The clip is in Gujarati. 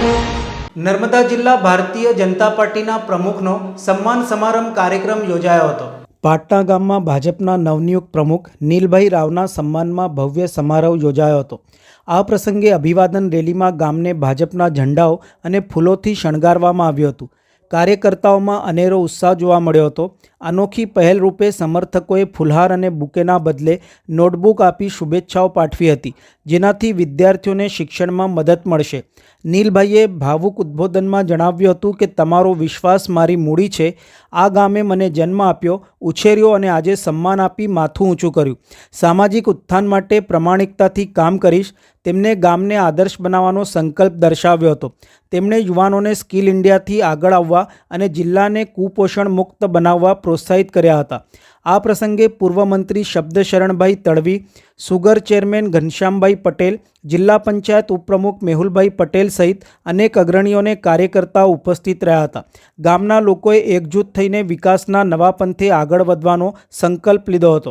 નર્મદા જિલ્લા ભારતીય જનતા પાર્ટીના પ્રમુખનો સન્માન સમારંભ કાર્યક્રમ યોજાયો હતો. પાટણા ગામમાં ભાજપના નવનિયુક્ત પ્રમુખ નીલભાઈ રાવના સન્માનમાં ભવ્ય સમારોહ યોજાયો હતો. આ પ્રસંગે અભિવાદન રેલીમાં ગામને ભાજપના ઝંડાઓ અને ફૂલોથી શણગારવામાં આવ્યું હતું. કાર્યકર્તાઓમાં અનેરો ઉત્સાહ જોવા મળ્યો હતો. અનોખી પહેલ રૂપે સમર્થકોએ ફુલહાર અને બુકેના બદલે નોટબુક આપી શુભેચ્છાઓ પાઠવી હતી, જેનાથી વિદ્યાર્થીઓને શિક્ષણમાં મદદ મળશે. નીલભાઈએ ભાવુક ઉદ્બોધનમાં જણાવ્યું હતું કે, તમારો વિશ્વાસ મારી મૂડી છે. આ ગામે મને જન્મ આપ્યો, ઉછેર્યો અને આજે સન્માન આપી માથું ઊંચું કર્યું. સામાજિક ઉત્થાન માટે પ્રમાણિકતાથી કામ કરીશ. તેમને ગામને આદર્શ બનાવવાનો સંકલ્પ દર્શાવ્યો હતો. તેમણે યુવાનોને સ્કિલ ઇન્ડિયાથી આગળ આવવા અને જિલ્લાને કુપોષણ મુક્ત બનાવવા પ્રોત્સાહિત કર્યા હતા. આ પ્રસંગે પૂર્વ મંત્રી શબ્દશરણભાઈ તડવી, સુગર ચેરમેન ઘનશ્યામભાઈ પટેલ, જિલ્લા પંચાયત ઉપપ્રમુખ મેહુલભાઈ પટેલ સહિત અનેક અગ્રણીઓને કાર્યકર્તાઓ ઉપસ્થિત રહ્યા હતા. ગામના લોકોએ એકજૂથ થઈને વિકાસના નવા પંથે આગળ વધવાનો સંકલ્પ લીધો હતો.